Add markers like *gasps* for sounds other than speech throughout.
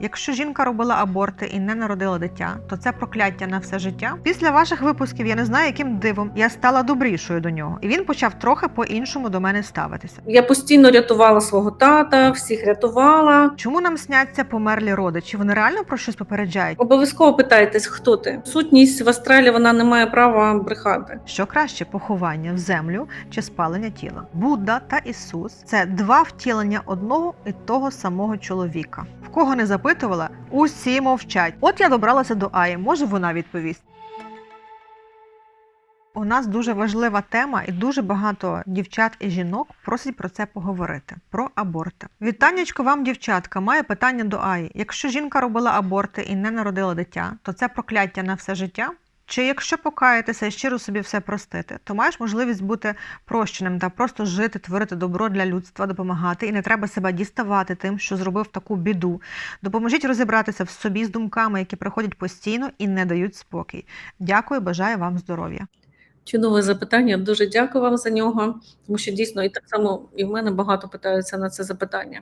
Якщо жінка робила аборти і не народила дитя, то це прокляття на все життя. Після ваших випусків я не знаю, яким дивом я стала добрішою до нього, і він почав трохи по-іншому до мене ставитися. Я постійно рятувала свого тата, всіх рятувала. Чому нам сняться померлі родичі? Вони реально про щось попереджають? Обов'язково питайтесь, хто ти. Сутність в астралі вона не має права брехати. Що краще поховання в землю чи спалення тіла? Будда та Ісус це два втілення одного і того самого чоловіка. В кого не запитувала, усі мовчать. От я добралася до Аї, може вона відповість. У нас дуже важлива тема, і дуже багато дівчат і жінок просять про це поговорити. Про аборти. Вітаннячко вам, дівчатка, має питання до Аї. Якщо жінка робила аборти і не народила дитя, то це прокляття на все життя? Чи якщо покаятися і щиро собі все простити, то маєш можливість бути прощеним та просто жити, творити добро для людства, допомагати, і не треба себе діставати тим, що зробив таку біду. Допоможіть розібратися в собі з думками, які приходять постійно і не дають спокій. Дякую, бажаю вам здоров'я. Чудове запитання. Дуже дякую вам за нього, тому що дійсно і так само і в мене багато питаються на це запитання.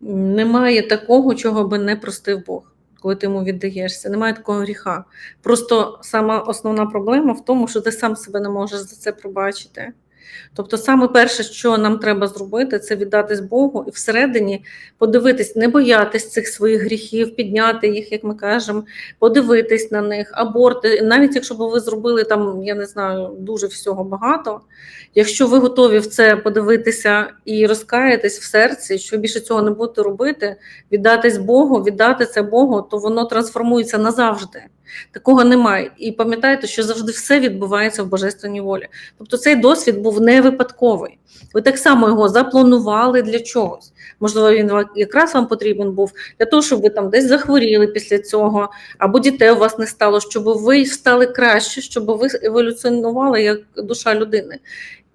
Немає такого, чого би не простив Бог, коли ти йому віддаєшся. Немає такого гріха. Просто сама основна проблема в тому, що ти сам себе не можеш за це пробачити. Тобто, саме перше, що нам треба зробити, це віддатись Богу і всередині подивитись, не боятись цих своїх гріхів, підняти їх, як ми кажемо, подивитись на них, аборти. Навіть якщо б ви зробили там, я не знаю, дуже всього багато. Якщо ви готові в це подивитися і розкаятись в серці, що більше цього не будете робити, віддатись Богу, віддати це Богу, то воно трансформується назавжди. Такого немає. І пам'ятайте, що завжди все відбувається в божественній волі. Тобто цей досвід був не випадковий. Ви так само його запланували для чогось. Можливо, він якраз вам потрібен був для того, щоб ви там десь захворіли після цього, або дітей у вас не стало, щоб ви стали краще, щоб ви еволюціонували як душа людини.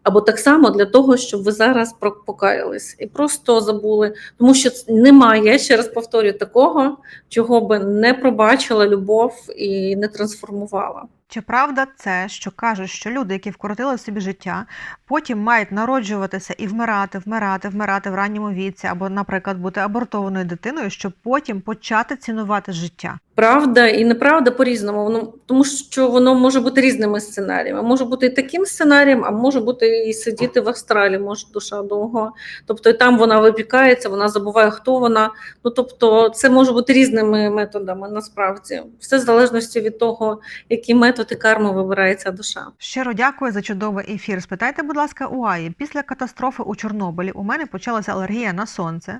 Або так само для того, щоб ви зараз покаялись і просто забули, тому що немає, ще раз повторюю, такого, чого би не пробачила любов і не трансформувала. Чи правда це, що кажуть, що люди, які вкоротили собі життя, потім мають народжуватися і вмирати, вмирати, вмирати в ранньому віці, або, наприклад, бути абортованою дитиною, щоб потім почати цінувати життя? Правда і неправда по-різному, воно тому що воно може бути різними сценаріями. Може бути і таким сценарієм, а може бути і сидіти в Австралії, може душа довго. Тобто і там вона випікається, вона забуває, хто вона. Ну тобто, це може бути різними методами. Насправді, все в залежності від того, який метод і карму вибирає ця душа. Щиро дякую за чудовий ефір. Спитайте, будь ласка, у Аї. Після катастрофи у Чорнобилі у мене почалася алергія на сонце.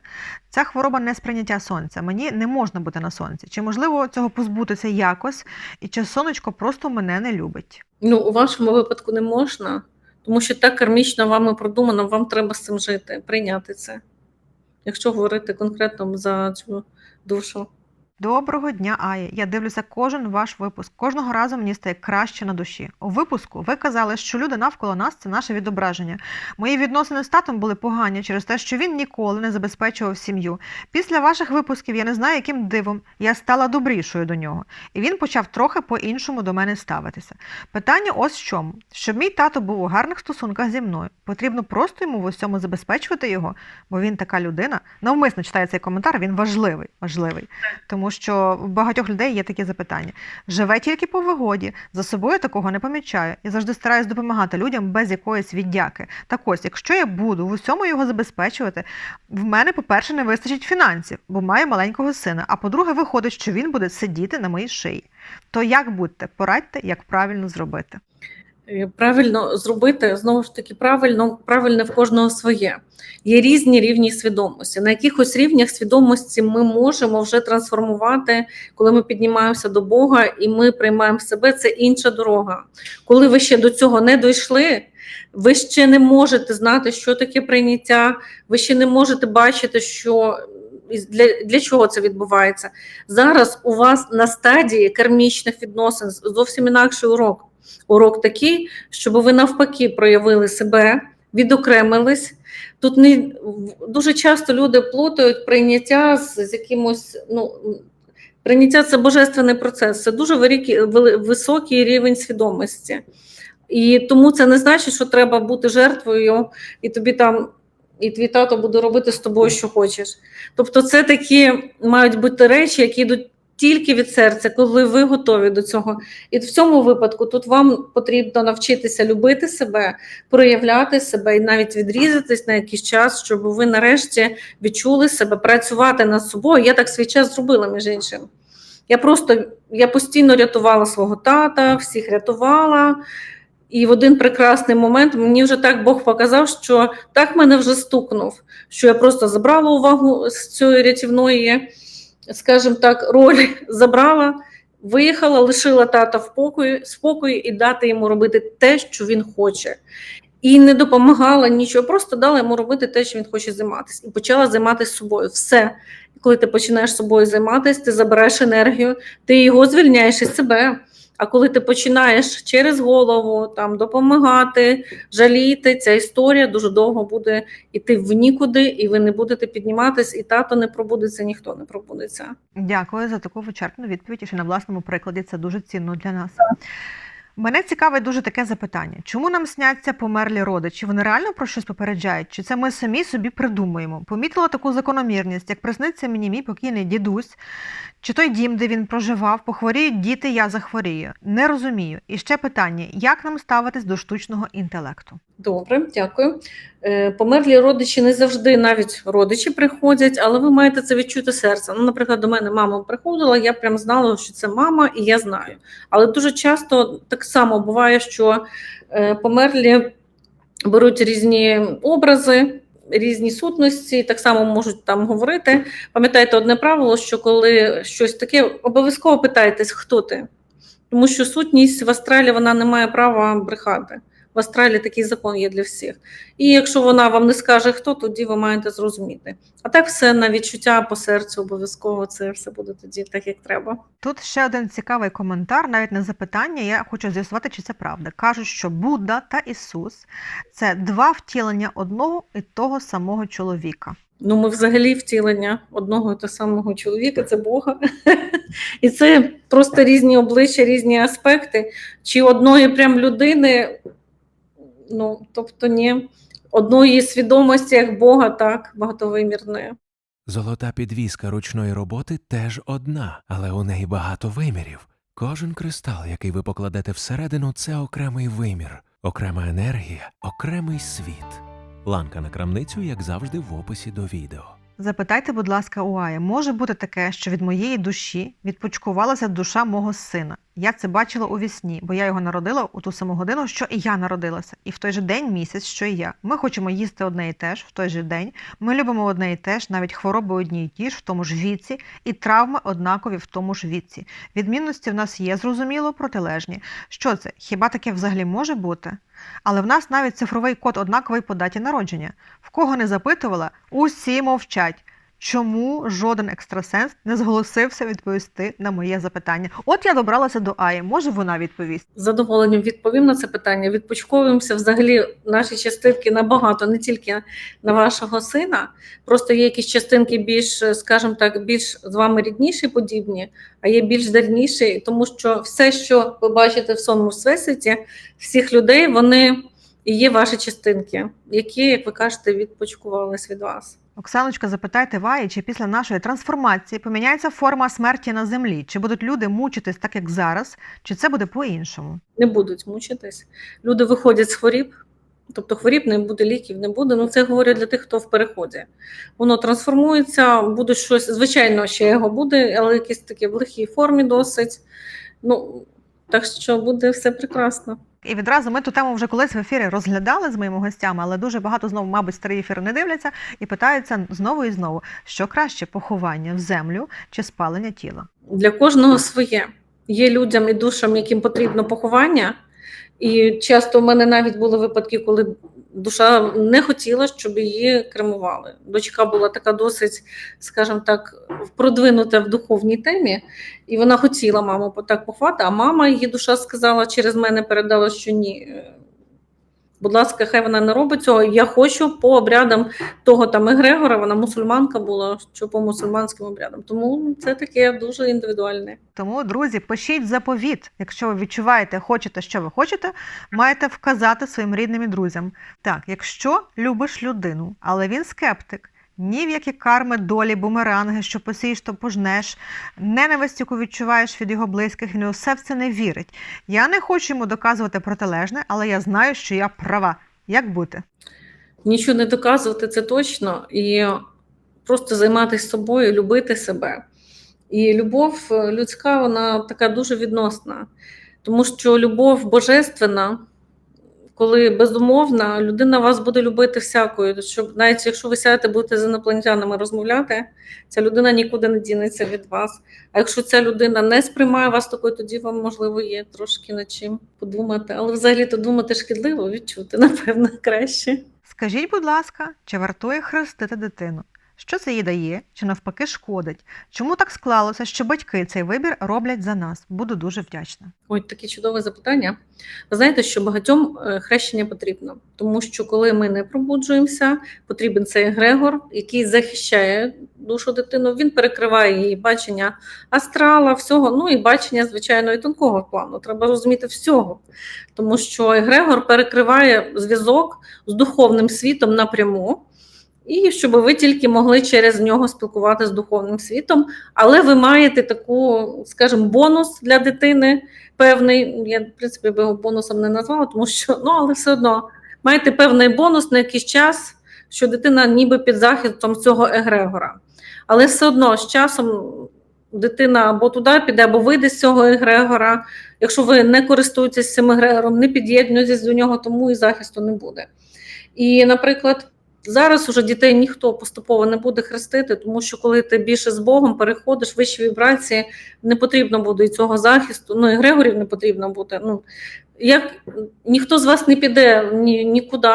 Ця хвороба не сприйняття сонця. Мені не можна бути на сонці. Чи можливо цього позбутися якось? І чи сонечко просто мене не любить? Ну, у вашому випадку не можна, тому що так кармічно вами продумано, вам треба з цим жити, прийняти це. Якщо говорити конкретно за цю душу. Доброго дня, Ая. Я дивлюся кожен ваш випуск. Кожного разу мені стає краще на душі. У випуску ви казали, що люди навколо нас це наше відображення. Мої відносини з татом були погані через те, що він ніколи не забезпечував сім'ю. Після ваших випусків я не знаю, яким дивом я стала добрішою до нього, і він почав трохи по-іншому до мене ставитися. Питання ось в чому: щоб мій тато був у гарних стосунках зі мною, потрібно просто йому в усьому забезпечувати його, бо він така людина. Навмисно читає цей коментар, він важливий, важливий. Тому що в багатьох людей є такі запитання. Живе тільки по вигоді, за собою такого не помічаю. Я завжди стараюсь допомагати людям без якоїсь віддяки. Так ось, якщо я буду в усьому його забезпечувати, в мене, по-перше, не вистачить фінансів, бо маю маленького сина. А по-друге, виходить, що він буде сидіти на моїй шиї. То як будьте, порадьте, як правильно зробити. Правильно зробити знову ж таки правильно, правильне в кожного своє. Є різні рівні свідомості. На якихось рівнях свідомості ми можемо вже трансформувати, коли ми піднімаємося до Бога і ми приймаємо себе. Це інша дорога. Коли ви ще до цього не дійшли, ви ще не можете знати, що таке прийняття, ви ще не можете бачити, що для, для чого це відбувається. Зараз у вас на стадії кармічних відносин зовсім інакший урок. Урок такий, щоб ви навпаки проявили себе, відокремились. Тут не дуже часто люди плутають прийняття з, з якимось. ну, Прийняття це божественний процес, це дуже високий рівень свідомості. І тому це не значить, що треба бути жертвою, і тобі там і твій тато буде робити з тобою, що хочеш. Тобто, це такі мають бути речі, які йдуть тільки від серця, коли ви готові до цього. І в цьому випадку тут вам потрібно навчитися любити себе, проявляти себе і навіть відрізатись на якийсь час, щоб ви нарешті відчули себе, працювати над собою. Я так свій час зробила, між іншим. Я просто я постійно рятувала свого тата, всіх рятувала. І в один прекрасний момент мені вже так Бог показав, що так мене вже стукнув, що я просто забрала увагу з цієї рятівної, скажімо так, роль *laughs* забрала, виїхала, лишила тата в покої, спокою і дати йому робити те, що він хоче. І не допомагала нічого, просто дала йому робити те, що він хоче займатися. І почала займатися собою. Все. Коли ти починаєш собою займатися, ти забираєш енергію, ти його звільняєш із себе. А коли ти починаєш через голову там допомагати, жаліти, ця історія дуже довго буде йти в нікуди, і ви не будете підніматись, і тато не пробудеться, ніхто не пробудеться. Дякую за таку вичерпну відповідь. І ще на власному прикладі це дуже цінно для нас. Мене цікавить дуже таке запитання: чому нам сняться померлі родичі? Вони реально про щось попереджають? Чи це ми самі собі придумуємо? Помітила таку закономірність, як присниться мені мій покійний дідусь, чи той дім, де він проживав, похворіють діти, я захворію. Не розумію. І ще питання: як нам ставитись до штучного інтелекту? Добре, дякую. Е, Померлі родичі не завжди навіть родичі приходять, але ви маєте це відчути серцем. Ну, наприклад, до мене мама приходила, я прям знала, що це мама, і я знаю. Але дуже часто так само буває, що е, померлі беруть різні образи. Різні сутності так само можуть там говорити. Пам'ятайте одне правило, що коли щось таке, обов'язково питайтесь, хто ти. Тому що сутність в астралі вона не має права брехати. В Астралі такий закон є для всіх. І якщо вона вам не скаже хто, тоді ви маєте зрозуміти. А так все на відчуття по серцю обов'язково це все буде тоді так, як треба. Тут ще один цікавий коментар, навіть не запитання. Я хочу з'ясувати, чи це правда. Кажуть, що Будда та Ісус це два втілення одного і того самого чоловіка. Ну, ми взагалі втілення одного і того самого чоловіка, це Бога. І це просто різні обличчя, різні аспекти. Чи одної прям людини, ну, тобто ні, одної свідомості, як Бога, так, багатовимірної. Золота підвіска ручної роботи теж одна, але у неї багато вимірів. Кожен кристал, який ви покладете всередину, це окремий вимір, окрема енергія, окремий світ. Ланка на крамницю, як завжди, в описі до відео. Запитайте, будь ласка, у може бути таке, що від моєї душі відпочкувалася душа мого сина. Я це бачила у вісні, бо я його народила у ту саму годину, що і я народилася, і в той же день місяць, що і я. Ми хочемо їсти одне і те ж в той же день. Ми любимо одне і те ж, навіть хвороби одні й ті ж в тому ж віці, і травми однакові в тому ж віці. Відмінності в нас є зрозуміло протилежні. Що це? Хіба таке взагалі може бути? Але в нас навіть цифровий код однаковий по даті народження. В кого не запитувала, усі мовчать. Чому жоден екстрасенс не зголосився відповісти на моє запитання? От я добралася до Аї, може вона відповість. З задоволенням відповім на це питання. Відпочковуємося взагалі наші частинки набагато, не тільки на вашого сина. Просто є якісь частинки більш, скажімо так, більш з вами рідніші, подібні, а є більш дальніші, тому що все, що ви бачите в сонному всесвіті, всіх людей, вони і є ваші частинки, які, як ви кажете, відпочкувались від вас. Оксаночка, запитайте Ваї, чи після нашої трансформації поміняється форма смерті на землі? Чи будуть люди мучитись так, як зараз, чи це буде по-іншому? не будуть мучитись. Люди виходять з хворіб, тобто хворіб не буде, ліків не буде. Ну це говорять для тих, хто в переході. Воно трансформується, буде щось, звичайно, ще його буде, але якісь такі в лихій формі досить. Ну, так що буде все прекрасно. І відразу ми ту тему вже колись в ефірі розглядали з моїми гостями, але дуже багато знову, мабуть, старі ефіри не дивляться і питаються знову і знову, що краще поховання в землю чи спалення тіла. Для кожного своє. Є людям і душам, яким потрібно поховання. І часто в мене навіть були випадки, коли душа не хотіла, щоб її кремували. Дочка була така досить, скажімо так, продвинута в духовній темі, і вона хотіла маму так поховати, а мама, її душа сказала, через мене передала, що ні. Будь ласка, хай вона не робить цього. Я хочу по обрядам того там Егрегора, вона мусульманка була, що по мусульманським обрядам. Тому це таке дуже індивідуальне. Тому, друзі, пишіть заповіт. Якщо ви відчуваєте, хочете, що ви хочете, маєте вказати своїм рідним і друзям. Так, якщо любиш людину, але він скептик. Ні в які карми, долі, бумеранги, що посієш, то пожнеш, ненависть, яку відчуваєш від його близьких, він усе в це не вірить. Я не хочу йому доказувати протилежне, але я знаю, що я права. Як бути? Нічого не доказувати, це точно, і просто займатися собою, любити себе. І любов е, людська, вона така дуже відносна, тому що любов божественна, коли безумовна, людина вас буде любити всякою. Щоб навіть якщо ви сядете, будете з інопланетянами розмовляти, ця людина нікуди не дінеться від вас. А якщо ця людина не сприймає вас такою, тоді вам можливо є трошки над чим подумати. Але взагалі то думати шкідливо, відчути, напевно, краще. Скажіть, будь ласка, чи вартує хрестити дитину? Що це їй дає, чи навпаки шкодить? Чому так склалося, що батьки цей вибір роблять за нас? Буду дуже вдячна. Ой, таке чудове запитання. Ви знаєте, що багатьом е, хрещення потрібно, тому що коли ми не пробуджуємося, потрібен цей егрегор, який захищає душу дитину. Він перекриває її бачення астрала, всього, ну і бачення, звичайно, і тонкого плану. Треба розуміти всього, тому що егрегор перекриває зв'язок з духовним світом напряму. І щоб ви тільки могли через нього спілкуватися з духовним світом, але ви маєте таку, скажімо, бонус для дитини певний. Я, в принципі, би його бонусом не назвала, тому що ну, але все одно маєте певний бонус на якийсь час, що дитина ніби під захистом цього егрегора. Але все одно з часом дитина або туди піде, або вийде з цього егрегора. Якщо ви не користуєтесь цим егрегором, не під'єднуєтесь до нього, тому і захисту не буде. І, наприклад, Зараз уже дітей ніхто поступово не буде хрестити, тому що коли ти більше з Богом переходиш вищі вібрації, не потрібно буде і цього захисту. Ну і Грегорів не потрібно буде. Ну як ніхто з вас не піде ні, нікуди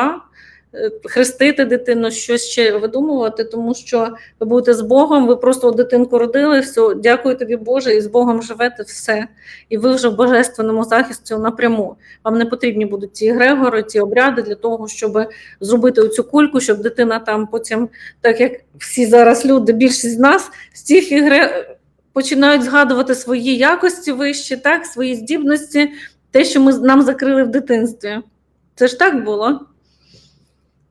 хрестити дитину, щось ще видумувати, тому що ви будете з Богом, ви просто дитинку родили, все, дякую тобі, Боже, і з Богом живете все. І ви вже в божественному захисті напряму. Вам не потрібні будуть ці Грегори, ці обряди для того, щоб зробити оцю кульку, щоб дитина там потім, так як всі зараз люди, більшість з нас з цих ігри починають згадувати свої якості вищі, так, свої здібності, те, що ми нам закрили в дитинстві. Це ж так було.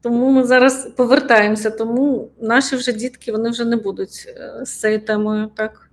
Тому ми зараз повертаємося, тому наші вже дітки вони вже не будуть е, з цією темою так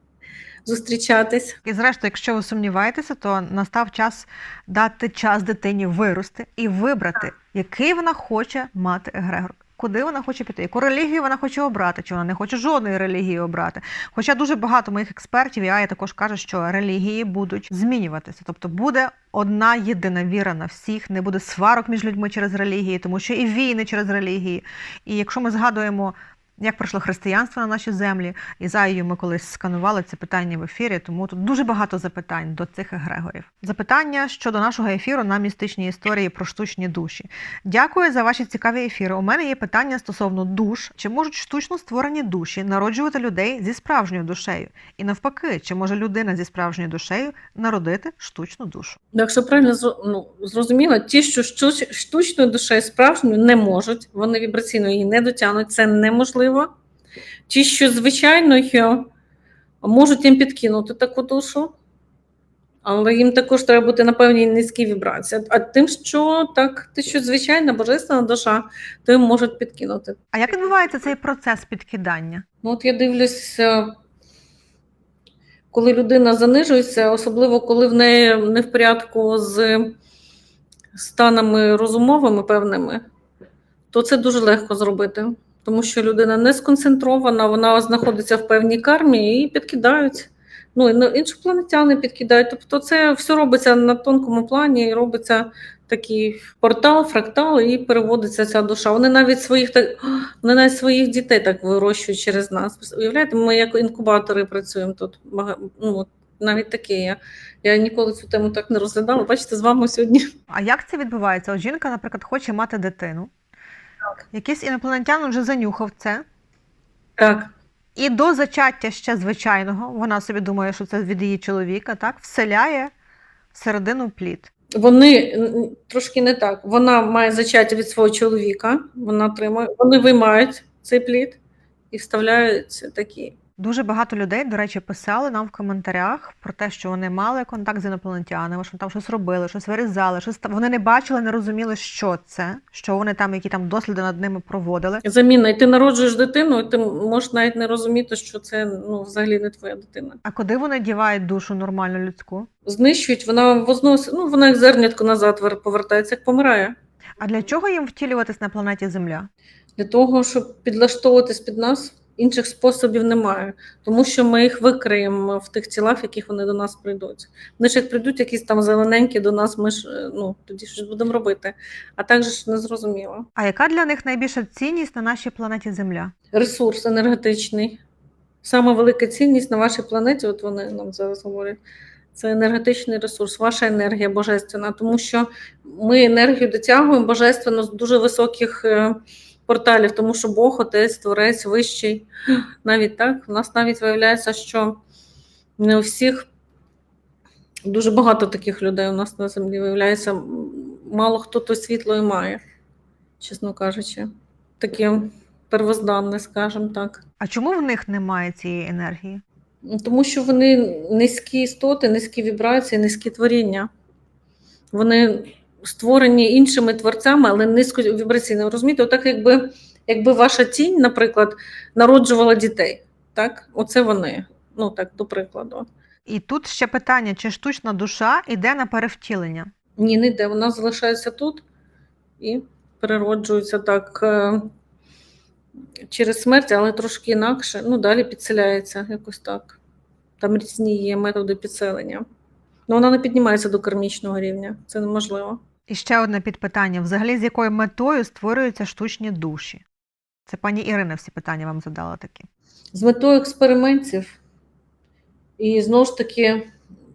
зустрічатись. І зрештою, якщо ви сумніваєтеся, то настав час дати час дитині вирости і вибрати, який вона хоче мати егрегор. Куди вона хоче піти, яку релігію вона хоче обрати, чи вона не хоче жодної релігії обрати. Хоча дуже багато моїх експертів, і я також кажу, що релігії будуть змінюватися. Тобто буде одна єдина віра на всіх, не буде сварок між людьми через релігії, тому що і війни через релігії. І якщо ми згадуємо як пройшло християнство на нашій землі, і Ізаїю ми колись сканували це питання в ефірі, тому тут дуже багато запитань до цих егрегорів. Запитання щодо нашого ефіру на містичній історії про штучні душі. Дякую за ваші цікаві ефіри. У мене є питання стосовно душ. Чи можуть штучно створені душі народжувати людей зі справжньою душею? І навпаки, чи може людина зі справжньою душею народити штучну душу? Якщо правильно ну, зрозуміло, ті, що штучною душею справжньою не можуть, вони вібраційно її не дотягнуть, це неможливо. Ті, що звичайною можуть їм підкинути таку душу, але їм також треба бути на певній низькій вібрації. А тим, що так, ти що звичайна божественна душа, то їм можуть підкинути. А як відбувається цей процес підкидання? Ну, от я дивлюся, коли людина занижується, особливо коли в неї не в порядку з станами розумовими певними, то це дуже легко зробити. Тому що людина не сконцентрована, вона знаходиться в певній кармі і підкидають. Ну, і іншопланетяни підкидають. Тобто це все робиться на тонкому плані, і робиться такий портал, фрактал, і переводиться ця душа. Вони навіть своїх так вони навіть своїх дітей так вирощують через нас. Уявляєте, ми як інкубатори працюємо тут. Ну, навіть таке є. Я ніколи цю тему так не розглядала. Бачите, з вами сьогодні. А як це відбувається? От жінка, наприклад, хоче мати дитину. Якийсь інопланетян вже занюхав це. Так. І до зачаття ще звичайного, вона собі думає, що це від її чоловіка, так, вселяє всередину плід. Вони трошки не так. Вона має зачаття від свого чоловіка, вона отримує, вони виймають цей плід і вставляють такі. Дуже багато людей, до речі, писали нам в коментарях про те, що вони мали контакт з інопланетянами, що там щось робили, щось вирізали, щось там. Вони не бачили, не розуміли, що це, що вони там, які там досліди над ними проводили. Заміна, і ти народжуєш дитину, і ти можеш навіть не розуміти, що це ну, взагалі не твоя дитина. А куди вони дівають душу нормальну людську? Знищують, вона возносить, ну вона як зернятко назад вер- повертається, як помирає. А для чого їм втілюватись на планеті Земля? Для того, щоб підлаштовуватись під нас, інших способів немає, тому що ми їх викриємо в тих тілах, в яких вони до нас прийдуть. Вони ж як прийдуть якісь там зелененькі до нас, ми ж е, ну тоді щось будемо робити. А так же ж не зрозуміло. А яка для них найбільша цінність на нашій планеті Земля? Ресурс енергетичний. Сама велика цінність на вашій планеті, от вони нам зараз говорять. Це енергетичний ресурс, ваша енергія божественна, тому що ми енергію дотягуємо божественно з дуже високих е, порталів, тому що Бог, Отець, Творець, Вищий. *gasps* Навіть так, у нас навіть виявляється, що не у всіх дуже багато таких людей у нас на землі виявляється, мало хто то світло і має, чесно кажучи. Таке первозданне, скажімо так. А чому в них немає цієї енергії? Тому що вони низькі істоти, низькі вібрації, низькі творіння. Вони створені іншими творцями, але низьковібраційно. Розумієте, отак, якби, якби ваша тінь, наприклад, народжувала дітей. Так? Оце вони. Ну так, до прикладу. І тут ще питання: чи штучна душа йде на перевтілення? Ні, не йде. Вона залишається тут і перероджується так е, через смерть, але трошки інакше. Ну, далі підселяється якось так. Там різні є методи підселення. Ну, вона не піднімається до кармічного рівня. Це неможливо. І ще одне підпитання: взагалі, з якою метою створюються штучні душі? Це пані Ірина всі питання вам задала такі. З метою експериментів і знову ж таки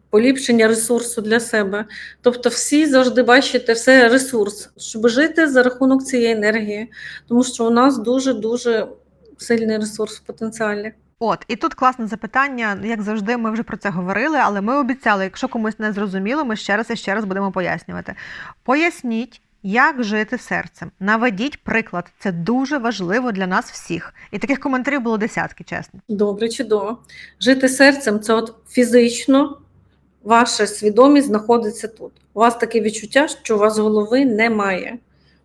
поліпшення ресурсу для себе. Тобто, всі завжди бачите все ресурс, щоб жити за рахунок цієї енергії, тому що у нас дуже дуже сильний ресурс в потенціалі. От, і тут класне запитання, як завжди, ми вже про це говорили, але ми обіцяли, якщо комусь не зрозуміло, ми ще раз і ще раз будемо пояснювати. Поясніть, як жити серцем. Наведіть приклад. Це дуже важливо для нас всіх. І таких коментарів було десятки, чесно. Добре, чудово. Жити серцем це от фізично ваша свідомість знаходиться тут. У вас таке відчуття, що у вас голови немає.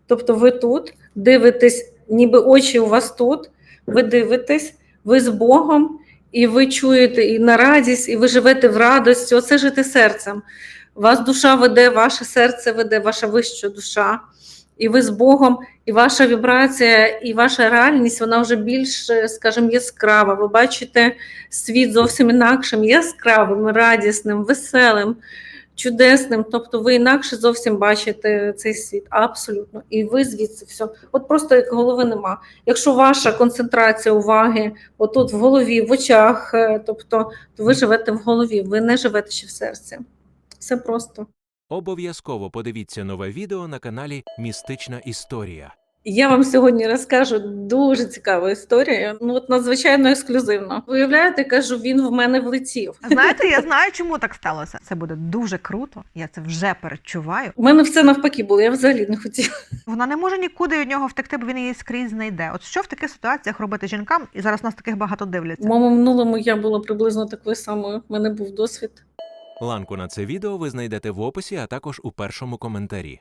Тобто ви тут дивитесь, ніби очі у вас тут, ви дивитесь, ви з Богом, і ви чуєте і на радість, і ви живете в радості. Оце жити серцем. Вас душа веде, ваше серце веде, ваша вища душа. І ви з Богом, і ваша вібрація, і ваша реальність, вона вже більш, е, скажімо, яскрава. Ви бачите світ зовсім інакшим, яскравим, радісним, веселим, чудесним. Тобто ви інакше зовсім бачите цей світ. Абсолютно. І ви звідси все. От просто як голови нема. Якщо ваша концентрація уваги отут в голові, в очах, е, тобто, то ви живете в голові, ви не живете ще в серці. Все просто. Обов'язково подивіться нове відео на каналі Містична Історія. Я вам сьогодні розкажу дуже цікаву історію. Ну от надзвичайно ексклюзивно. Виявляєте, кажу, він в мене влетів. Знаєте, я знаю, чому так сталося. Це буде дуже круто. Я це вже передчуваю. У мене все навпаки було. Я взагалі не хотіла. Вона не може нікуди від нього втекти, бо він її скрізь знайде. От що в таких ситуаціях робити жінкам, і зараз нас таких багато В дивляться. моєму минулому я була приблизно такою самою. У мене був досвід. Ланку на це відео ви знайдете в описі, а також у першому коментарі.